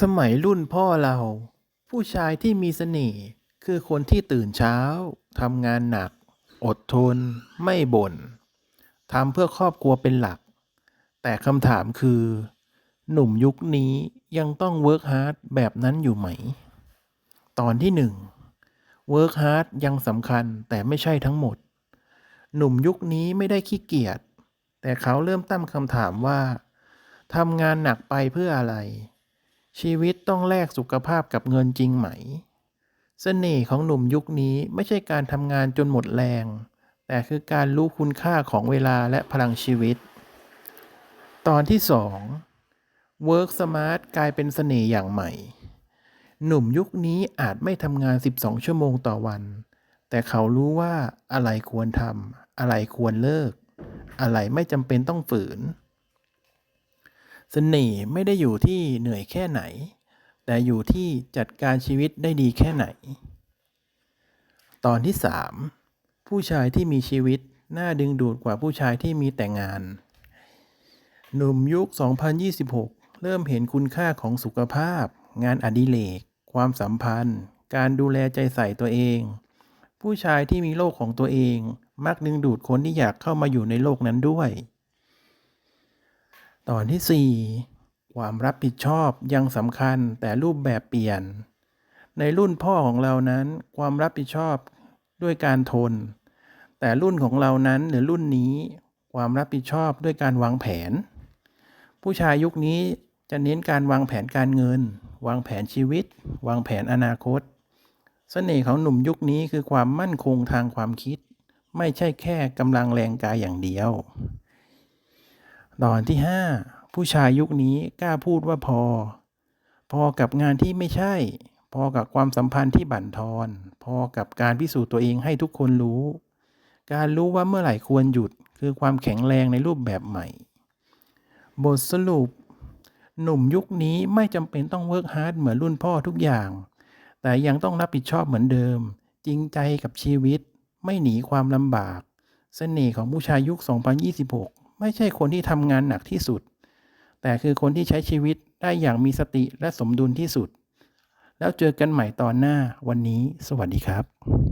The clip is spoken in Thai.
สมัยรุ่นพ่อเรา ผู้ชายที่มีเสน่ห์คือคนที่ตื่นเช้าทำงานหนัก อดทน ไม่บ่นทำเพื่อครอบครัวเป็นหลัก แต่คำถามคือ หนุ่มยุคนี้ยังต้องเวิร์กฮาร์ดแบบนั้นอยู่ไหม ตอนที่หนึ่งเวิร์กฮาร์ดยังสำคัญแต่ไม่ใช่ทั้งหมด หนุ่มยุคนี้ไม่ได้ขี้เกียจแต่เขาเริ่มตั้งคำถามว่าทำงานหนักไปเพื่ออะไร ชีวิตต้องแลกสุขภาพกับเงินจริงไหม เสน่ห์ของหนุ่มยุคนี้ไม่ใช่การทำงานจนหมดแรง แต่คือการรู้คุณค่าของเวลาและพลังชีวิต ตอนที่สอง Work Smart กลายเป็นเสน่ห์อย่างใหม่ หนุ่มยุคนี้อาจไม่ทำงาน 12 ชั่วโมงต่อวัน แต่เขารู้ว่าอะไรควรทำอะไรควรเลิก อะไรไม่จำเป็นต้องฝืน สน่ห์ไม่ได้อยู่ที่เหนื่อยแค่ไหน แต่อยู่ที่จัดการชีวิตได้ดีแค่ไหน ตอนที่ 3 ผู้ชายที่มีชีวิตน่าดึงดูดกว่าผู้ชายที่มีแต่งาน หนุ่มยุค 2026 เริ่มเห็นคุณค่าของสุขภาพ งานอดิเรก ความสัมพันธ์ การดูแลใจใส่ตัวเอง ผู้ชายที่มีโลกของตัวเอง มักดึงดูดคนที่อยากเข้ามาอยู่ในโลกนั้นด้วย ตอนที่ 4 ความรับผิดชอบยังสำคัญแต่รูปแบบเปลี่ยน ในรุ่นพ่อของเรานั้น ความรับผิดชอบด้วยการทน แต่รุ่นของเรานั้นหรือรุ่นนี้ ความรับผิดชอบด้วยการวางแผน ผู้ชายยุคนี้จะเน้นการวางแผนการเงิน วางแผนชีวิต วางแผนอนาคต เสน่ห์ของหนุ่มยุคนี้คือความมั่นคงทางความคิด ไม่ใช่แค่กำลังแรงกายอย่างเดียว ตอนที่ 5 ผู้ชายยุคนี้กล้าพูดว่าพอ พอกับงานที่ไม่ใช่ พอกับความสัมพันธ์ที่บั่นทอน พอกับการพิสูจน์ตัวเองให้ทุกคนรู้ การรู้ว่าเมื่อไหร่ควรหยุดคือความแข็งแรงในรูปแบบใหม่ บทสรุป หนุ่มยุคนี้ไม่จำเป็นต้องเวิร์กฮาร์ดเหมือนรุ่นพ่อทุกอย่าง แต่ยังต้องรับผิดชอบเหมือนเดิม จริงใจกับชีวิต ไม่หนีความลำบากเสน่ห์ของผู้ชายยุค 2026 ไม่ใช่คนที่ทำงานหนักที่สุด แต่คือคนที่ใช้ชีวิตได้อย่างมีสติและสมดุลที่สุด แล้วเจอกันใหม่ตอนหน้าวันนี้ สวัสดีครับ